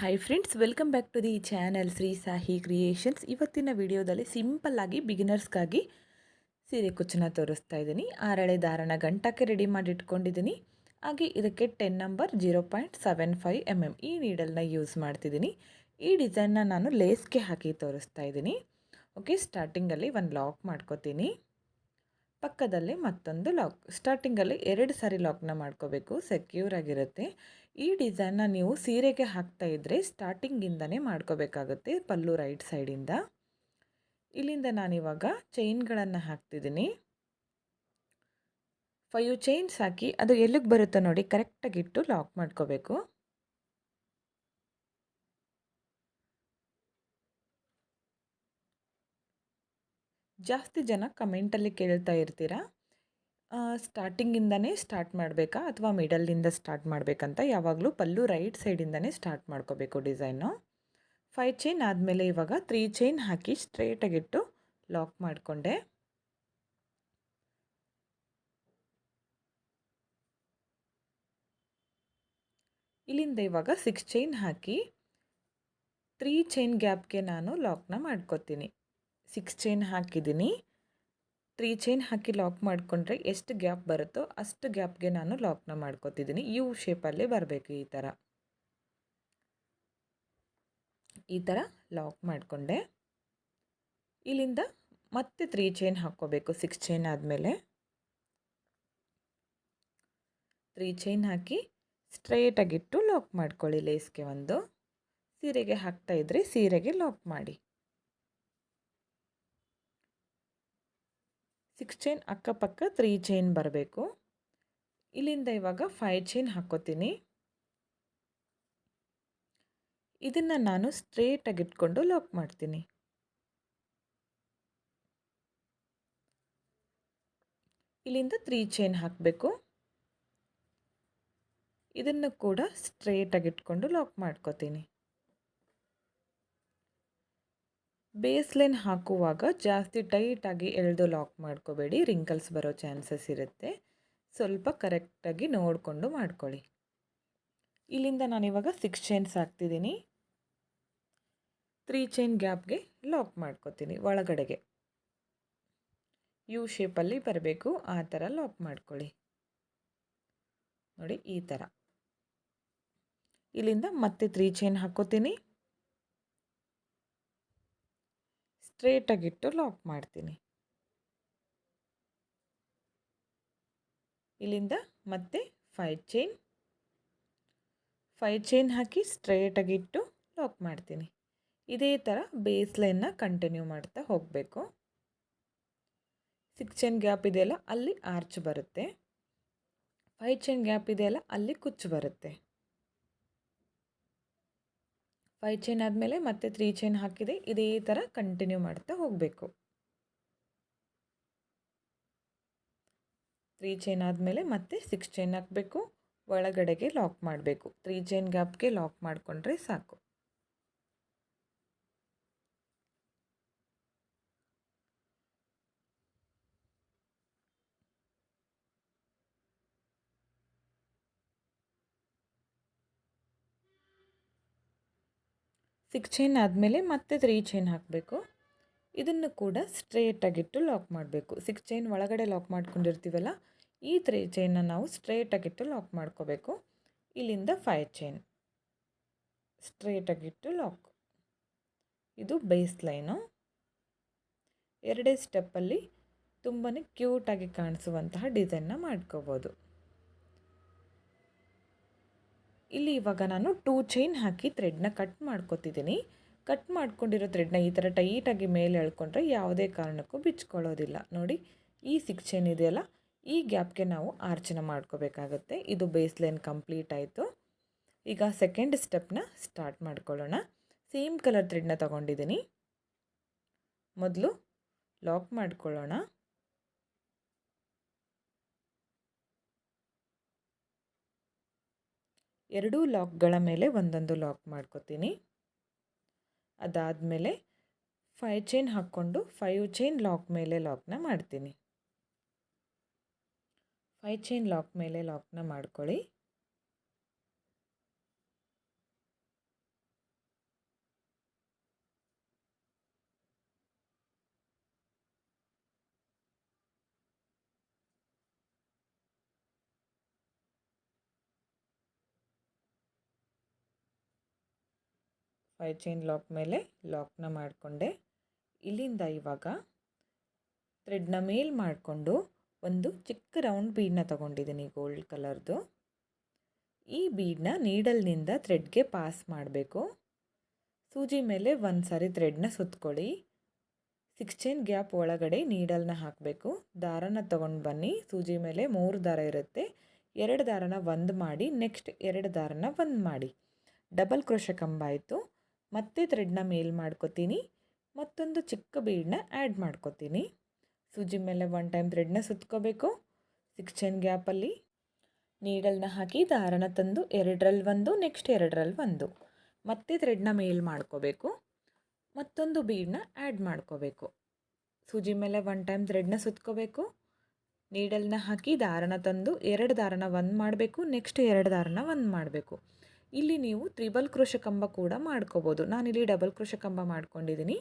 Hi friends welcome back to the channel Shri Sahi creations ಇವತ್ತಿನ ವಿಡಿಯೋದಲ್ಲಿ ಸಿಂಪಲ್ಲಾಗಿ ಬಿಗಿನರ್ಸ್ಗಾಗಿ ಸೀರೆ ಕುಚ್ಚನ್ನ ತೋರಿಸ್ತಾ ಇದ್ದೀನಿ. ಆರಳೆ ದಾರನ ಗಂಟಕ್ಕೆ ರೆಡಿ ಮಾಡಿ ಇಟ್ಕೊಂಡಿದ್ದೀನಿ ಹಾಗೆ ಇದಕ್ಕೆ ten number zero point seven five M M ಈ ನೀಡಲ್ನ ಯೂಸ್ ಮಾಡ್ತಿದ್ದೀನಿ. ಈ ಡಿಸೈನ್ನ ನಾನು ಲೇಸ್ಗೆ ಹಾಕಿ ತೋರಿಸ್ತಾ ಇದ್ದೀನಿ. ಓಕೆ ಸ್ಟಾರ್ಟಿಂಗಲ್ಲಿ ಒಂದು ಲಾಕ್ ಮಾಡ್ಕೋತೀನಿ. ಪಕ್ಕದಲ್ಲೇ ಮತ್ತೊಂದು ಲಾಕ್ ಸ್ಟಾರ್ಟಿಂಗಲ್ಲಿ ಎರಡು ಸಾರಿ ಲಾಕ್ನ ಮಾಡ್ಕೋಬೇಕು. ಸೆಕ್ಯೂರ್ ಆಗಿರುತ್ತೆ. ಈ ಡಿಸೈನ್ನ ನೀವು ಸೀರೆಗೆ ಹಾಕ್ತಾ ಇದ್ದರೆ ಸ್ಟಾರ್ಟಿಂಗಿಂದನೇ ಮಾಡ್ಕೋಬೇಕಾಗುತ್ತೆ ಪಲ್ಲು ರೈಟ್ ಸೈಡಿಂದ ಇಲ್ಲಿಂದ ನಾನಿವಾಗ ಚೈನ್ಗಳನ್ನು ಹಾಕ್ತಿದ್ದೀನಿ. ಫೈವ್ ಚೈನ್ಸ್ ಹಾಕಿ ಅದು ಎಲ್ಲಿಗೆ ಬರುತ್ತೋ ನೋಡಿ ಕರೆಕ್ಟಾಗಿಟ್ಟು ಲಾಕ್ ಮಾಡ್ಕೋಬೇಕು. ಜಾಸ್ತಿ ಜನ ಕಮೆಂಟಲ್ಲಿ ಕೇಳ್ತಾ ಇರ್ತೀರಾ? ಸ್ಟಾರ್ಟಿಂಗಿಂದನೇ ಸ್ಟಾರ್ಟ್ ಮಾಡಬೇಕಾ ಅಥವಾ ಮಿಡಲ್ಲಿಂದ ಸ್ಟಾರ್ಟ್ ಮಾಡಬೇಕಂತ ಯಾವಾಗಲೂ ಪಲ್ಲು ರೈಟ್ ಸೈಡಿಂದನೇ ಸ್ಟಾರ್ಟ್ ಮಾಡ್ಕೋಬೇಕು ಡಿಸೈನು ಫೈವ್ ಚೈನ್ ಆದಮೇಲೆ ಇವಾಗ ತ್ರೀ ಚೈನ್ ಹಾಕಿ ಸ್ಟ್ರೇಟಾಗಿಟ್ಟು ಲಾಕ್ ಮಾಡಿಕೊಂಡೆ. ಇಲ್ಲಿಂದ ಇವಾಗ ಸಿಕ್ಸ್ ಚೈನ್ ಹಾಕಿ ತ್ರೀ ಚೈನ್ ಗ್ಯಾಪ್ಗೆ ನಾನು ಲಾಕ್ನ ಮಾಡ್ಕೋತೀನಿ. ಸಿಕ್ಸ್ ಚೈನ್ ಹಾಕಿದ್ದೀನಿ. ತ್ರೀ ಚೈನ್ ಹಾಕಿ ಲಾಕ್ ಮಾಡಿಕೊಂಡ್ರೆ ಎಷ್ಟು ಗ್ಯಾಪ್ ಬರುತ್ತೋ ಅಷ್ಟು ಗ್ಯಾಪ್ಗೆ ನಾನು ಲಾಕ್ನ ಮಾಡ್ಕೋತಿದ್ದೀನಿ. ಯು ಶೇಪಲ್ಲಿ ಬರಬೇಕು ಈ ಥರ. ಈ ಥರ ಲಾಕ್ ಮಾಡಿಕೊಂಡೆ. ಇಲ್ಲಿಂದ ಮತ್ತೆ ತ್ರೀ ಚೈನ್ ಹಾಕ್ಕೋಬೇಕು. ಸಿಕ್ಸ್ ಚೈನ್ ಆದಮೇಲೆ. ತ್ರೀ ಚೈನ್ ಹಾಕಿ ಸ್ಟ್ರೈಟಾಗಿಟ್ಟು ಲಾಕ್ ಮಾಡ್ಕೊಳ್ಳಿ ಲೇಸ್ಗೆ ಒಂದು. ಸೀರೆಗೆ ಹಾಕ್ತಾ ಸೀರೆಗೆ ಲಾಕ್ ಮಾಡಿ. ಸಿಕ್ಸ್ ಚೈನ್ ಅಕ್ಕಪಕ್ಕ ತ್ರೀ ಚೈನ್ ಬರಬೇಕು. ಇಲ್ಲಿಂದ ಇವಾಗ ಫೈವ್ ಚೈನ್ ಹಾಕ್ಕೋತೀನಿ ಇದನ್ನು ನಾನು ಸ್ಟ್ರೇಟಾಗಿ ಇಟ್ಕೊಂಡು ಲಾಕ್ ಮಾಡ್ತೀನಿ. ಇಲ್ಲಿಂದ ತ್ರೀ ಚೈನ್ ಹಾಕಬೇಕು. ಇದನ್ನು ಕೂಡ ಸ್ಟ್ರೇಟಾಗಿ ಇಟ್ಕೊಂಡು ಲಾಕ್ ಮಾಡ್ಕೋತೀನಿ. ಬೇಸ್ ಲೈನ್ ಹಾಕುವಾಗ ಜಾಸ್ತಿ ಟೈಟಾಗಿ ಎಳೆದು ಲಾಕ್ ಮಾಡ್ಕೋಬೇಡಿ. ರಿಂಕಲ್ಸ್ ಬರೋ ಚಾನ್ಸಸ್ ಇರುತ್ತೆ. ಸ್ವಲ್ಪ ಕರೆಕ್ಟಾಗಿ ನೋಡಿಕೊಂಡು ಮಾಡ್ಕೊಳ್ಳಿ. ಇಲ್ಲಿಂದ ನಾನಿವಾಗ ಸಿಕ್ಸ್ ಚೈನ್ಸ್ ಹಾಕ್ತಿದ್ದೀನಿ. ತ್ರೀ ಚೈನ್ ಗ್ಯಾಪ್ಗೆ ಲಾಕ್ ಮಾಡ್ಕೋತೀನಿ ಒಳಗಡೆಗೆ. ಯು ಶೇಪಲ್ಲಿ ಬರಬೇಕು. ಆ ಥರ ಲಾಕ್ ಮಾಡ್ಕೊಳ್ಳಿ. ನೋಡಿ ಈ ಥರ ಇಲ್ಲಿಂದ ಮತ್ತೆ ತ್ರೀ ಚೈನ್ ಹಾಕ್ಕೋತೀನಿ ಸ್ಟ್ರೇಟಾಗಿಟ್ಟು ಲಾಕ್ ಮಾಡ್ತೀನಿ. ಇಲ್ಲಿಂದ ಮತ್ತೆ ಫೈವ್ ಚೈನ್ ಫೈವ್ ಚೈನ್ ಹಾಕಿ ಸ್ಟ್ರೇಟಾಗಿಟ್ಟು ಲಾಕ್ ಮಾಡ್ತೀನಿ. ಇದೇ ಥರ ಬೇಸ್ ಲೈನ್ನ ಕಂಟಿನ್ಯೂ ಮಾಡ್ತಾ ಹೋಗಬೇಕು. ಸಿಕ್ಸ್ ಚೈನ್ ಗ್ಯಾಪ್ ಇದೆಯಲ್ಲ, ಅಲ್ಲಿ ಆರ್ಚ್ ಬರುತ್ತೆ. ಫೈವ್ ಚೈನ್ ಗ್ಯಾಪ್ ಇದೆಯಲ್ಲ, ಅಲ್ಲಿ ಕುಚ್ಚು ಬರುತ್ತೆ. ಫೈವ್ ಚೈನ್ ಆದಮೇಲೆ ಮತ್ತೆ ತ್ರೀ ಚೈನ್ ಹಾಕಿದೆ. ಇದೇ ಥರ ಕಂಟಿನ್ಯೂ ಮಾಡ್ತಾ ಹೋಗಬೇಕು. ತ್ರೀ ಚೈನ್ ಆದಮೇಲೆ ಮತ್ತೆ ಸಿಕ್ಸ್ ಚೈನ್ ಹಾಕಬೇಕು. ಒಳಗಡೆಗೆ ಲಾಕ್ ಮಾಡಬೇಕು. ತ್ರೀ ಚೈನ್ ಗ್ಯಾಪ್ಗೆ ಲಾಕ್ ಮಾಡಿಕೊಂಡ್ರೆ ಸಾಕು. ಸಿಕ್ಸ್ ಚೈನ್ ಆದಮೇಲೆ ಮತ್ತೆ ತ್ರೀ ಚೈನ್ ಹಾಕಬೇಕು. ಇದನ್ನು ಕೂಡ ಸ್ಟ್ರೇಟಾಗಿಟ್ಟು ಲಾಕ್ ಮಾಡಬೇಕು. ಸಿಕ್ಸ್ ಚೈನ್ ಒಳಗಡೆ ಲಾಕ್ ಮಾಡ್ಕೊಂಡಿರ್ತೀವಲ್ಲ, ಈ ತ್ರೀ ಚೈನ್ನ ನಾವು ಸ್ಟ್ರೇಟಾಗಿಟ್ಟು ಲಾಕ್ ಮಾಡ್ಕೋಬೇಕು. ಇಲ್ಲಿಂದ ಫೈವ್ ಚೈನ್. ಸ್ಟ್ರೇಟಾಗಿಟ್ಟು ಲಾಕ್. ಇದು ಬೇಸ್ ಲೈನು ಎರಡೇ ಸ್ಟೆಪ್ಪಲ್ಲಿ ತುಂಬಾ ಕ್ಯೂಟಾಗಿ ಕಾಣಿಸುವಂತಹ ಡಿಸೈನ್ನ ಮಾಡ್ಕೋಬೋದು. ಇಲ್ಲಿ ಇವಾಗ ನಾನು ಟೂ ಚೈನ್ ಹಾಕಿ ಥ್ರೆಡ್ನ ಕಟ್ ಮಾಡ್ಕೊತಿದ್ದೀನಿ ಕಟ್ ಮಾಡ್ಕೊಂಡಿರೋ ಥ್ರೆಡ್ನ ಈ ಥರ ಟೈಟಾಗಿ ಮೇಲೆ ಎಳ್ಕೊಂಡ್ರೆ ಯಾವುದೇ ಕಾರಣಕ್ಕೂ ಬಿಚ್ಕೊಳ್ಳೋದಿಲ್ಲ. ನೋಡಿ, ಈ ಸಿಕ್ಸ್ ಚೈನ್ ಇದೆಯಲ್ಲ, ಈ ಗ್ಯಾಪ್ಗೆ ನಾವು ಆರ್ಚನ ಮಾಡ್ಕೋಬೇಕಾಗತ್ತೆ. ಇದು ಬೇಸ್ ಲೈನ್ ಕಂಪ್ಲೀಟ್ ಆಯಿತು. ಈಗ ಸೆಕೆಂಡ್ ಸ್ಟೆಪ್ನ ಸ್ಟಾರ್ಟ್ ಮಾಡ್ಕೊಳ್ಳೋಣ. ಸೇಮ್ ಕಲರ್ ಥ್ರೆಡ್ನ ತೊಗೊಂಡಿದ್ದೀನಿ ಮೊದಲು ಲಾಕ್ ಮಾಡ್ಕೊಳ್ಳೋಣ. ಎರಡೂ ಲಾಕ್ಗಳ ಮೇಲೆ ಒಂದೊಂದು ಲಾಕ್ ಮಾಡ್ಕೋತೀನಿ. ಅದಾದಮೇಲೆ ಫೈವ್ ಚೈನ್ ಹಾಕ್ಕೊಂಡು ಫೈವ್ ಚೈನ್ ಲಾಕ್ ಮೇಲೆ ಲಾಕ್ನ ಮಾಡ್ತೀನಿ. ಫೈವ್ ಚೈನ್ ಲಾಕ್ ಮೇಲೆ ಲಾಕ್ನ ಮಾಡ್ಕೊಳ್ಳಿ. ಫೈ ಚೈನ್ ಲಾಕ್ ಮೇಲೆ ಲಾಕ್ನ ಮಾಡಿಕೊಂಡೆ. ಇಲ್ಲಿಂದ ಇವಾಗ ಥ್ರೆಡ್ನ ಮೇಲ್ ಮಾಡಿಕೊಂಡು ಒಂದು ಚಿಕ್ಕ ರೌಂಡ್ ಬೀಡನ್ನ ತಗೊಂಡಿದ್ದೀನಿ ಗೋಲ್ಡ್ ಕಲರ್ದು. ಈ ಬೀಡನ್ನ ನೀಡಲ್ನಿಂದ ಥ್ರೆಡ್ಗೆ ಪಾಸ್ ಮಾಡಬೇಕು. ಸೂಜಿ ಮೇಲೆ ಒಂದು ಸಾರಿ ಥ್ರೆಡ್ನ ಸುತ್ಕೊಳ್ಳಿ. ಸಿಕ್ಸ್ ಚೈನ್ ಗ್ಯಾಪ್ ಒಳಗಡೆ ನೀಡಲ್ನ ಹಾಕಬೇಕು. ದಾರನ ತೊಗೊಂಡು ಬನ್ನಿ. ಸೂಜಿ ಮೇಲೆ ಮೂರು ದಾರ ಇರುತ್ತೆ. ಎರಡು ದಾರನ ಒಂದು ಮಾಡಿ, ನೆಕ್ಸ್ಟ್ ಎರಡು ದಾರನ ಒಂದು ಮಾಡಿ. ಡಬಲ್ ಕ್ರೋಶ ಕಂಬ ಆಯಿತು. ಮತ್ತೆ ಥ್ರೆಡ್ನ ಮೇಲ್ ಮಾಡ್ಕೊತೀನಿ. ಮತ್ತೊಂದು ಚಿಕ್ಕ ಬೀಡನ್ನ ಆ್ಯಡ್ ಮಾಡ್ಕೋತೀನಿ. ಸೂಜಿ ಮೇಲೆ ಒನ್ ಟೈಮ್ ಥ್ರೆಡ್ನ ಸುತ್ಕೋಬೇಕು. ಸಿಕ್ಸ್ ಚೈನ್ ಗ್ಯಾಪಲ್ಲಿ ನೀಡಲ್ನ ಹಾಕಿ ದಾರನ ತಂದು ಎರಡರಲ್ಲಿ ಒಂದು ನೆಕ್ಸ್ಟ್ ಎರಡರಲ್ಲಿ ಒಂದು. ಮತ್ತೆ ಥ್ರೆಡ್ನ ಮೇಲ್ ಮಾಡ್ಕೋಬೇಕು. ಮತ್ತೊಂದು ಬೀಡನ್ನ ಆ್ಯಡ್ ಮಾಡ್ಕೋಬೇಕು. ಸೂಜಿ ಮೇಲೆ ಒನ್ ಟೈಮ್ ಥ್ರೆಡ್ನ ಸುತ್ಕೋಬೇಕು. ನೀಡಲ್ನ ಹಾಕಿ ದಾರನ ತಂದು ಎರಡು ದಾರನ ಒಂದು ಮಾಡಬೇಕು ನೆಕ್ಸ್ಟ್ ಎರಡು ದಾರನ ಒಂದು ಮಾಡಬೇಕು. ಇಲ್ಲಿ ನೀವು ತ್ರಿಬಲ್ ಕೃಷಕಂಬ ಕೂಡ ಮಾಡ್ಕೋಬೋದು. ನಾನಿಲ್ಲಿ ಡಬಲ್ ಕ್ರೋಶ ಕಂಬ ಮಾಡ್ಕೊಂಡಿದ್ದೀನಿ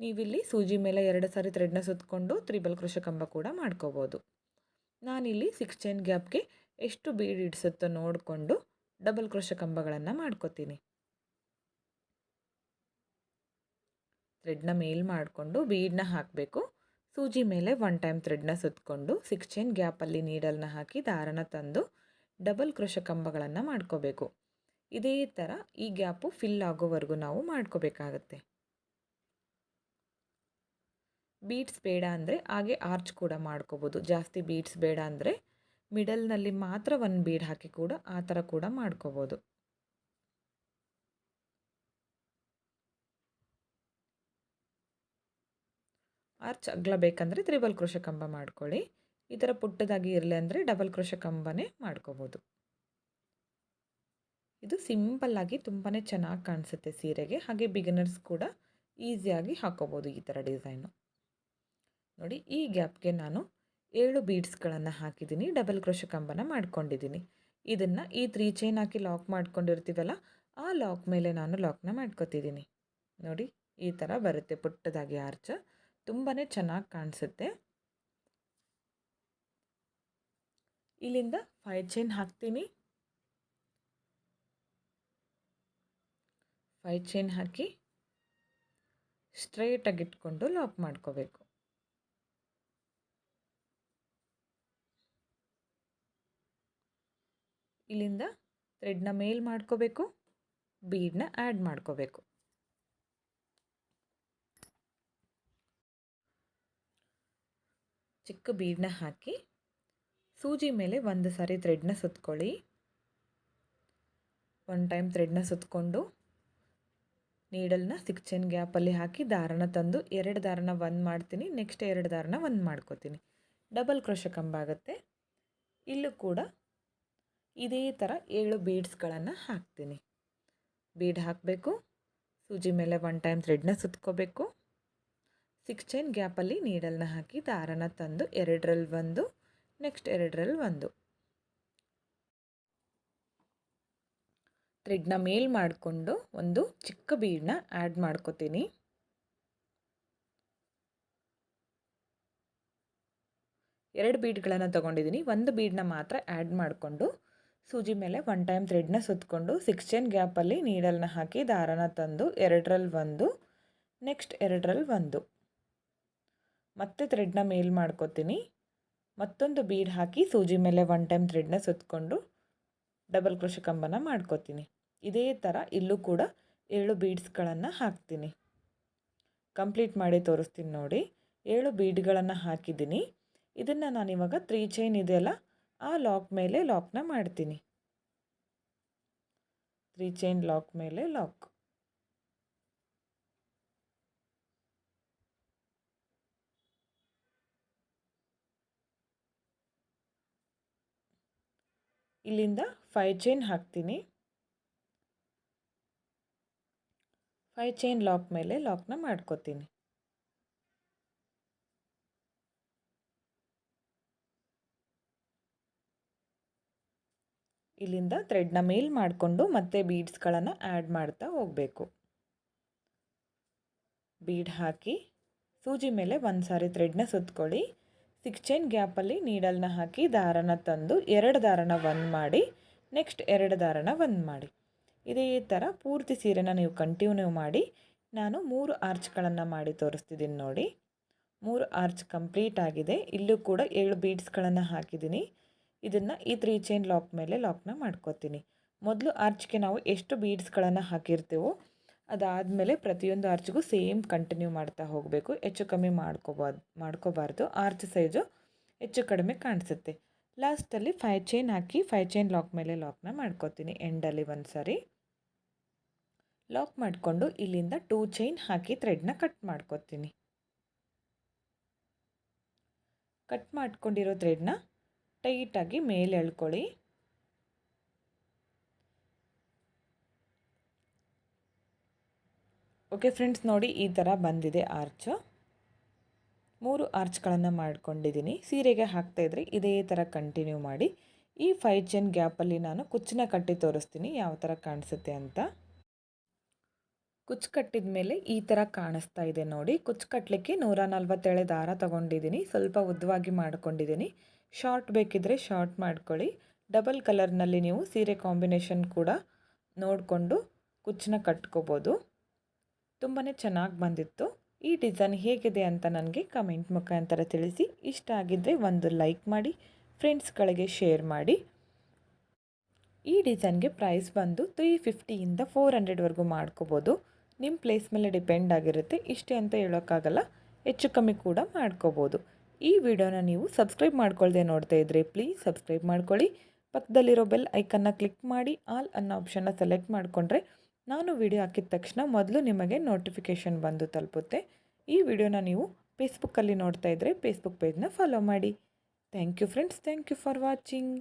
ನೀವಿಲ್ಲಿ ಸೂಜಿ ಮೇಲೆ ಎರಡು ಸಾರಿ ಥ್ರೆಡ್ನ ಸುತ್ತಕೊಂಡು ತ್ರಿಬಲ್ ಕ್ರೋಶ ಕಂಬ ಕೂಡ ಮಾಡ್ಕೋಬೋದು. ನಾನಿಲ್ಲಿ ಸಿಕ್ಸ್ ಚೈನ್ ಗ್ಯಾಪ್ಗೆ ಎಷ್ಟು ಬೀಡ್ ಇಡಿಸುತ್ತೋ ನೋಡಿಕೊಂಡು ಡಬಲ್ ಕೃಷಕಂಬಗಳನ್ನು ಮಾಡ್ಕೋತೀನಿ. ಥ್ರೆಡ್ನ ಮೇಲ್ ಮಾಡಿಕೊಂಡು ಬೀಡನ್ನ ಹಾಕಬೇಕು. ಸೂಜಿ ಮೇಲೆ ಒನ್ ಟೈಮ್ ಥ್ರೆಡ್ನ ಸುತ್ತಕೊಂಡು ಸಿಕ್ಸ್ ಚೈನ್ ಗ್ಯಾಪಲ್ಲಿ ನೀಡಲ್ನ ಹಾಕಿ ದಾರನ ತಂದು ಡಬಲ್ ಕೃಷಕಂಬಗಳನ್ನು ಮಾಡ್ಕೋಬೇಕು. ಇದೇ ಥರ ಈ ಗ್ಯಾಪು ಫಿಲ್ ಆಗೋವರೆಗೂ ನಾವು ಮಾಡ್ಕೋಬೇಕಾಗತ್ತೆ. ಬೀಟ್ಸ್ ಬೇಡ ಅಂದರೆ ಹಾಗೆ ಆರ್ಚ್ ಕೂಡ ಮಾಡ್ಕೋಬೋದು. ಜಾಸ್ತಿ ಬೀಟ್ಸ್ ಬೇಡ ಅಂದರೆ ಮಿಡಲ್ನಲ್ಲಿ ಮಾತ್ರ ಒಂದು ಬೀಡ್ ಹಾಕಿ ಕೂಡ ಆ ಥರ ಕೂಡ ಮಾಡ್ಕೋಬೋದು. ಆರ್ಚ್ ಅಗ್ಲ ಬೇಕಂದರೆ ತ್ರಿಬಲ್ ಕೃಷ ಕಂಬ ಮಾಡ್ಕೊಳ್ಳಿ. ಈ ಥರ ಪುಟ್ಟದಾಗಿ ಇರಲಿ ಅಂದರೆ ಡಬಲ್ ಕೃಷ ಕಂಬನೇ ಮಾಡ್ಕೋಬೋದು. ಇದು ಸಿಂಪಲ್ಲಾಗಿ ತುಂಬಾ ಚೆನ್ನಾಗಿ ಕಾಣಿಸುತ್ತೆ ಸೀರೆಗೆ. ಹಾಗೆ ಬಿಗಿನರ್ಸ್ ಕೂಡ ಈಸಿಯಾಗಿ ಹಾಕೋಬೋದು ಈ ಥರ ಡಿಸೈನು. ನೋಡಿ, ಈ ಗ್ಯಾಪ್ಗೆ ನಾನು ಏಳು ಬೀಡ್ಸ್ಗಳನ್ನು ಹಾಕಿದ್ದೀನಿ. ಡಬಲ್ ಕ್ರೋಶ ಕಂಬನ ಮಾಡ್ಕೊಂಡಿದ್ದೀನಿ. ಇದನ್ನು ಈ ತ್ರೀ ಚೈನ್ ಹಾಕಿ ಲಾಕ್ ಮಾಡ್ಕೊಂಡಿರ್ತೀವಲ್ಲ, ಆ ಲಾಕ್ ಮೇಲೆ ನಾನು ಲಾಕ್ನ ಮಾಡ್ಕೊತಿದ್ದೀನಿ. ನೋಡಿ, ಈ ಥರ ಬರುತ್ತೆ ಪುಟ್ಟದಾಗಿ ಆರ್ಚ ತುಂಬಾ ಚೆನ್ನಾಗಿ ಕಾಣಿಸುತ್ತೆ. ಇಲ್ಲಿಂದ ಫೈವ್ ಚೈನ್ ಹಾಕ್ತೀನಿ. ಫೈ ಚೈನ್ ಹಾಕಿ ಸ್ಟ್ರೈಟಾಗಿ ಇಟ್ಕೊಂಡು ಲಾಕ್ ಮಾಡ್ಕೋಬೇಕು. ಇಲ್ಲಿಂದ ಥ್ರೆಡ್ನ ಮೇಲ್ ಮಾಡ್ಕೋಬೇಕು ಬೀಡನ್ನ ಆ್ಯಡ್ ಮಾಡ್ಕೋಬೇಕು. ಚಿಕ್ಕ ಬೀಡನ್ನ ಹಾಕಿ ಸೂಜಿ ಮೇಲೆ ಒಂದು ಸಾರಿ ಥ್ರೆಡ್ನ ಸುತ್ಕೊಳ್ಳಿ. ಒನ್ ಟೈಮ್ ಥ್ರೆಡ್ನ ಸುತ್ತಕೊಂಡು ನೀಡಲ್ನ ಸಿಕ್ಸ್ ಚೈನ್ ಗ್ಯಾಪಲ್ಲಿ ಹಾಕಿ ದಾರನ ತಂದು ಎರಡು ದಾರನ ಒಂದು ಮಾಡ್ತೀನಿ ನೆಕ್ಸ್ಟ್ ಎರಡು ದಾರನ ಒಂದು ಮಾಡ್ಕೋತೀನಿ. ಡಬಲ್ ಕ್ರೋಶ ಕಂಬ ಆಗುತ್ತೆ. ಇಲ್ಲೂ ಕೂಡ ಇದೇ ಥರ ಏಳು ಬೀಡ್ಸ್ಗಳನ್ನು ಹಾಕ್ತೀನಿ. ಬೀಡ್ ಹಾಕಬೇಕು, ಸೂಜಿ ಮೇಲೆ ಒನ್ ಟೈಮ್ ಥ್ರೆಡ್ನ ಸುತ್ಕೋಬೇಕು. ಸಿಕ್ಸ್ ಚೈನ್ ಗ್ಯಾಪಲ್ಲಿ ನೀಡಲ್ನ ಹಾಕಿ ದಾರನ ತಂದು ಎರಡರಲ್ಲಿ ಒಂದು ನೆಕ್ಸ್ಟ್ ಎರಡರಲ್ಲಿ ಒಂದು. ಥ್ರೆಡ್ನ ಮೇಲ್ ಮಾಡಿಕೊಂಡು ಒಂದು ಚಿಕ್ಕ ಬೀಡನ್ನ ಆ್ಯಡ್ ಮಾಡ್ಕೋತೀನಿ. ಎರಡು ಬೀಡ್ಗಳನ್ನು ತೊಗೊಂಡಿದ್ದೀನಿ ಒಂದು ಬೀಡನ್ನ ಮಾತ್ರ ಆ್ಯಡ್ ಮಾಡಿಕೊಂಡು ಸೂಜಿ ಮೇಲೆ ಒನ್ ಟೈಮ್ ಥ್ರೆಡ್ನ ಸುತ್ತಕೊಂಡು ಸಿಕ್ಸ್ ಚೈನ್ ಗ್ಯಾಪಲ್ಲಿ ನೀಡಲ್ನ ಹಾಕಿ ದಾರನ ತಂದು ಎರಡರಲ್ಲಿ ಒಂದು, ನೆಕ್ಸ್ಟ್ ಎರಡರಲ್ಲಿ ಒಂದು. ಮತ್ತೆ ಥ್ರೆಡ್ನ ಮೇಲ್ ಮಾಡ್ಕೋತೀನಿ. ಮತ್ತೊಂದು ಬೀಡ್ ಹಾಕಿ ಸೂಜಿ ಮೇಲೆ ಒನ್ ಟೈಮ್ ಥ್ರೆಡ್ನ ಸುತ್ತಕೊಂಡು ಡಬಲ್ ಕ್ರೋಶ ಕಂಬನ ಮಾಡ್ಕೋತೀನಿ. ಇದೇ ಥರ ಇಲ್ಲೂ ಕೂಡ ಏಳು ಬೀಡ್ಸ್ಗಳನ್ನು ಹಾಕ್ತೀನಿ. ಕಂಪ್ಲೀಟ್ ಮಾಡಿ ತೋರಿಸ್ತೀನಿ ನೋಡಿ. ಏಳು ಬೀಡ್ಗಳನ್ನು ಹಾಕಿದ್ದೀನಿ. ಇದನ್ನು ನಾನಿವಾಗ ತ್ರೀ ಚೈನ್ ಇದೆಯಲ್ಲ ಆ ಲಾಕ್ ಮೇಲೆ ಲಾಕ್ನ ಮಾಡ್ತೀನಿ. ತ್ರೀ ಚೈನ್ ಲಾಕ್ ಮೇಲೆ ಲಾಕ್ ಇಲ್ಲಿಂದ ಫೈ ಚೈನ್ ಹಾಕ್ತೀನಿ. ಫೈ ಚೈನ್ ಲಾಕ್ ಮೇಲೆ ಲಾಕ್ನ ಮಾಡ್ಕೋತೀನಿ. ಇಲ್ಲಿಂದ ಥ್ರೆಡ್ನ ಮೇಲ್ ಮಾಡಿಕೊಂಡು ಮತ್ತೆ ಬೀಡ್ಸ್ಗಳನ್ನು ಆ್ಯಡ್ ಮಾಡ್ತಾ ಹೋಗಬೇಕು. ಬೀಡ್ ಹಾಕಿ ಸೂಜಿ ಮೇಲೆ ಒಂದು ಸಾರಿ ಥ್ರೆಡ್ನ ಸುತ್ಕೊಳ್ಳಿ. ಸಿಕ್ಸ್ ಚೈನ್ ಗ್ಯಾಪಲ್ಲಿ ನೀಡಲ್ನ ಹಾಕಿ ದಾರನ ತಂದು ಎರಡು ದಾರನ ಒಂದು ಮಾಡಿ, ನೆಕ್ಸ್ಟ್ ಎರಡು ದಾರನ ಒಂದು ಮಾಡಿ. ಇದೇ ಥರ ಪೂರ್ತಿ ಸೀರೆನ ನೀವು ಕಂಟಿನ್ಯೂ ಮಾಡಿ, ನಾನು ಮೂರು ಆರ್ಚ್ಗಳನ್ನು ಮಾಡಿ ತೋರಿಸ್ತಿದ್ದೀನಿ ನೋಡಿ. ಮೂರು ಆರ್ಚ್ ಕಂಪ್ಲೀಟ್ ಆಗಿದೆ, ಇಲ್ಲೂ ಕೂಡ ಏಳು ಬೀಡ್ಸ್ಗಳನ್ನು ಹಾಕಿದ್ದೀನಿ ಇದನ್ನು ಈ ತ್ರೀ ಚೈನ್ ಲಾಕ್ ಮೇಲೆ ಲಾಕ್ನ ಮಾಡ್ಕೋತೀನಿ. ಮೊದಲು ಆರ್ಚ್ಗೆ ನಾವು ಎಷ್ಟು ಬೀಡ್ಸ್ಗಳನ್ನು ಹಾಕಿರ್ತೀವೋ ಅದಾದಮೇಲೆ ಪ್ರತಿಯೊಂದು ಆರ್ಚ್ಗೂ ಸೇಮ್ ಕಂಟಿನ್ಯೂ ಮಾಡ್ತಾ ಹೋಗಬೇಕು. ಹೆಚ್ಚು ಕಮ್ಮಿ ಮಾಡ್ಕೋಬಾರ್ದು ಮಾಡ್ಕೋಬಾರ್ದು. ಆರ್ಚ್ ಸೈಜು ಹೆಚ್ಚು ಕಡಿಮೆ ಕಾಣಿಸುತ್ತೆ. ಲಾಸ್ಟಲ್ಲಿ ಫೈ ಚೈನ್ ಹಾಕಿ ಫೈ ಚೈನ್ ಲಾಕ್ ಮೇಲೆ ಲಾಕ್ನ ಮಾಡ್ಕೋತೀನಿ. ಎಂಡಲ್ಲಿ ಒಂದು ಸಾರಿ. ಲಾಕ್ ಮಾಡಿಕೊಂಡು ಇಲ್ಲಿಂದ ಟೂ ಚೈನ್ ಹಾಕಿ ಥ್ರೆಡ್ನ ಕಟ್ ಮಾಡ್ಕೋತೀನಿ. ಕಟ್ ಮಾಡ್ಕೊಂಡಿರೋ ಥ್ರೆಡ್ನ ಟೈಟಾಗಿ ಮೇಲೆ ಎಳ್ಕೊಳ್ಳಿ. ಓಕೆ ಫ್ರೆಂಡ್ಸ್ ನೋಡಿ ಈ ಥರ ಬಂದಿದೆ ಆರ್ಚು ಮೂರು ಆರ್ಚ್ಗಳನ್ನು ಮಾಡ್ಕೊಂಡಿದ್ದೀನಿ ಸೀರೆಗೆ ಹಾಕ್ತಾಯಿದ್ರೆ ಇದೇ ಥರ ಕಂಟಿನ್ಯೂ ಮಾಡಿ. ಈ ಫೈವ್ ಚೆನ್ ಗ್ಯಾಪಲ್ಲಿ ನಾನು ಕುಚ್ಚನ್ನ ಕಟ್ಟಿ ತೋರಿಸ್ತೀನಿ, ಯಾವ ಥರ ಕಾಣಿಸುತ್ತೆ ಅಂತ. ಕುಚ್ಚು ಕಟ್ಟಿದ ಮೇಲೆ ಈ ಥರ ಕಾಣಿಸ್ತಾ ಇದೆ ನೋಡಿ. ಕುಚ್ಚು ಕಟ್ಟಲಿಕ್ಕೆ ನೂರ ನಲ್ವತ್ತೇಳೆ ದಾರ ತೊಗೊಂಡಿದ್ದೀನಿ ಸ್ವಲ್ಪ ಉದ್ದವಾಗಿ ಮಾಡ್ಕೊಂಡಿದ್ದೀನಿ ಶಾರ್ಟ್ ಬೇಕಿದ್ದರೆ ಶಾರ್ಟ್ ಮಾಡ್ಕೊಳ್ಳಿ. ಡಬಲ್ ಕಲರ್ನಲ್ಲಿ ನೀವು ಸೀರೆ ಕಾಂಬಿನೇಷನ್ ಕೂಡ ನೋಡಿಕೊಂಡು ಕುಚ್ಚನ್ನ ಕಟ್ಕೋಬೋದು. ತುಂಬಾ ಚೆನ್ನಾಗಿ ಬಂದಿತ್ತು. ಈ ಡಿಸೈನ್ ಹೇಗಿದೆ ಅಂತ ನನಗೆ ಕಮೆಂಟ್ ಮುಖಾಂತರ ತಿಳಿಸಿ. ಇಷ್ಟ ಆಗಿದ್ದರೆ ಒಂದು ಲೈಕ್ ಮಾಡಿ ಫ್ರೆಂಡ್ಸ್ಗಳಿಗೆ ಶೇರ್ ಮಾಡಿ. ಈ ಡಿಸೈನ್ಗೆ ಪ್ರೈಸ್ ಬಂದು ತ್ರೀ ಫಿಫ್ಟಿಯಿಂದ ಫೋರ್ ಹಂಡ್ರೆಡ್ವರೆಗೂ ಮಾಡ್ಕೋಬೋದು. ನಿಮ್ಮ ಪ್ಲೇಸ್ ಮೇಲೆ ಡಿಪೆಂಡ್ ಆಗಿರುತ್ತೆ. ಇಷ್ಟೇ ಅಂತ ಹೇಳೋಕ್ಕಾಗಲ್ಲ. ಹೆಚ್ಚು ಕಮ್ಮಿ ಕೂಡ ಮಾಡ್ಕೋಬೋದು. ಈ ವಿಡಿಯೋನ ನೀವು ಸಬ್ಸ್ಕ್ರೈಬ್ ಮಾಡ್ಕೊಳ್ಳದೆ ನೋಡ್ತಾ ಇದ್ರೆ ಪ್ಲೀಸ್ ಸಬ್ಸ್ಕ್ರೈಬ್ ಮಾಡ್ಕೊಳ್ಳಿ. ಪಕ್ಕದಲ್ಲಿರೋ ಬೆಲ್ ಐಕನ್ನ ಕ್ಲಿಕ್ ಮಾಡಿ. ಆಲ್ ಅನ್ನೋ ಆಪ್ಷನ್ನ ಸೆಲೆಕ್ಟ್ ಮಾಡಿಕೊಂಡ್ರೆ ನಾನು ವಿಡಿಯೋ ಹಾಕಿದ ತಕ್ಷಣ ಮೊದಲು ನಿಮಗೆ ನೋಟಿಫಿಕೇಷನ್ ಬಂದು ತಲುಪುತ್ತೆ. ಈ ವಿಡಿಯೋನ ನೀವು ಫೇಸ್ಬುಕ್ಕಲ್ಲಿ ನೋಡ್ತಾ ಇದ್ದರೆ ಫೇಸ್ಬುಕ್ ಪೇಜ್ನ ಫಾಲೋ ಮಾಡಿ. Thank you friends thank you for watching